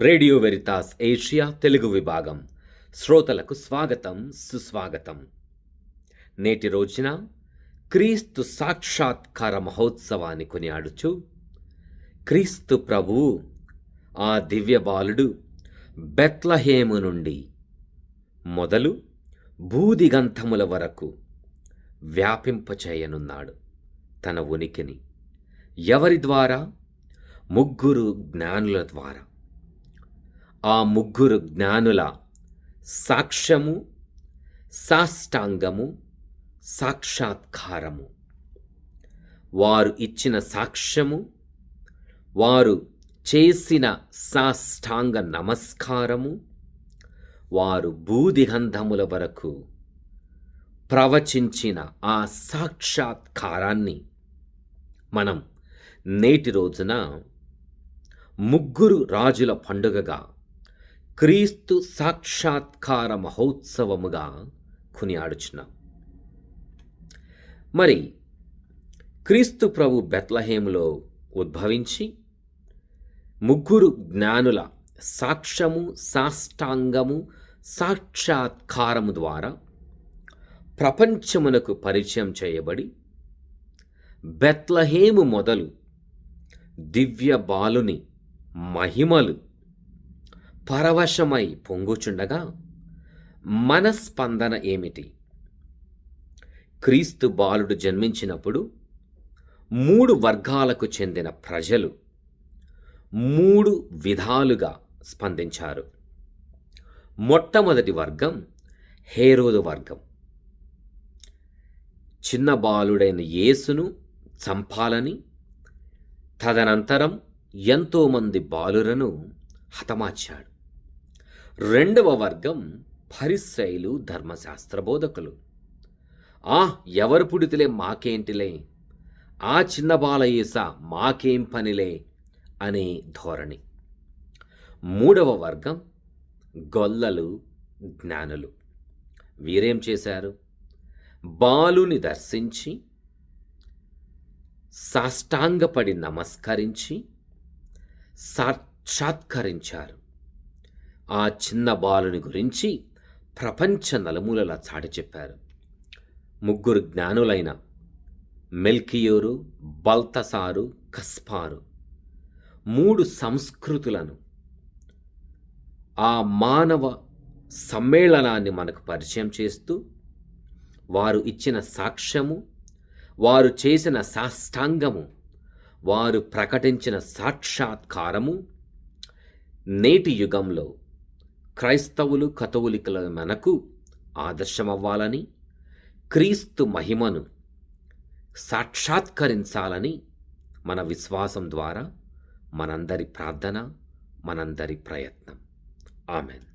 Radio Veritas Asia Telugu విభాగం. శ్రోతలకు స్వాగతం సుస్వాగతం. నేటి రోజున క్రీస్తు సాక్షాత్కార మహోత్సవాన్ని కొనియాడుచు క్రీస్తు ప్రభువు ఆ దివ్య బాలుడు బెత్లహేము నుండి మొదలు భూదిగంధముల వరకు వ్యాపింపచేయనున్నాడు. తన ఉనికిని ఎవరి ద్వారా? ముగ్గురు జ్ఞానుల ద్వారా. ఆ ముగ్గురు జ్ఞానుల సాక్ష్యము సాష్టాంగము సాక్షాత్కారము. వారు ఇచ్చిన సాక్ష్యము వారు చేసిన సాష్టాంగ నమస్కారము వారు భూదిగంధముల వరకు ప్రవచించిన ఆ సాక్షాత్కారాన్ని మనం నేటి రోజున ముగ్గురు రాజుల పండుగగా క్రీస్తు సాక్షాత్కార మహోత్సవముగా కొనియాడుచున్నాం. మరి క్రీస్తు ప్రభు బెత్లహేములో ఉద్భవించి ముగ్గురు జ్ఞానుల సాక్ష్యము సాష్టాంగము సాక్షాత్కారము ద్వారా ప్రపంచమునకు పరిచయం చేయబడి బెత్లహేము మొదలు దివ్య బాలుని మహిమలు పరవశమై పొంగుచుండగా మనస్పందన ఏమిటి? క్రీస్తు బాలుడు జన్మించినప్పుడు మూడు వర్గాలకు చెందిన ప్రజలు మూడు విధాలుగా స్పందించారు. మొట్టమొదటి వర్గం హేరోదు వర్గం. చిన్న బాలుడైన యేసును చంపాలని తదనంతరం ఎంతోమంది బాలురను హతమార్చాడు. రెండవ వర్గం పరిశ్రయులు ధర్మశాస్త్ర బోధకులు ఆ ఎవరు పుడితిలే మాకేంటిలే? ఆ చిన్న బాలయేస మాకేం పనిలే? అనే ధోరణి. మూడవ వర్గం గొల్లలు జ్ఞానులు. వీరేం చేశారు? బాలుని దర్శించి సాష్టాంగపడి నమస్కరించి సాక్షాత్కరించారు. ఆ చిన్న బాలుని గురించి ప్రపంచ నలుమూలలా చాటి చెప్పారు. ముగ్గురు జ్ఞానులైన మెల్కియోరు బల్తసారు కస్పారు మూడు సంస్కృతులను ఆ మానవ సమ్మేళనాన్ని మనకు పరిచయం చేస్తూ వారు ఇచ్చిన సాక్ష్యము వారు చేసిన సాష్టాంగము వారు ప్రకటించిన సాక్షాత్కారము నేటి యుగంలో క్రైస్తవులు కథోలికల మనకు ఆదర్శమవ్వాలని క్రీస్తు మహిమను సాక్షాత్కరించాలని మన విశ్వాసం ద్వారా మనందరి ప్రార్థన మనందరి ప్రయత్నం. ఆమెన్.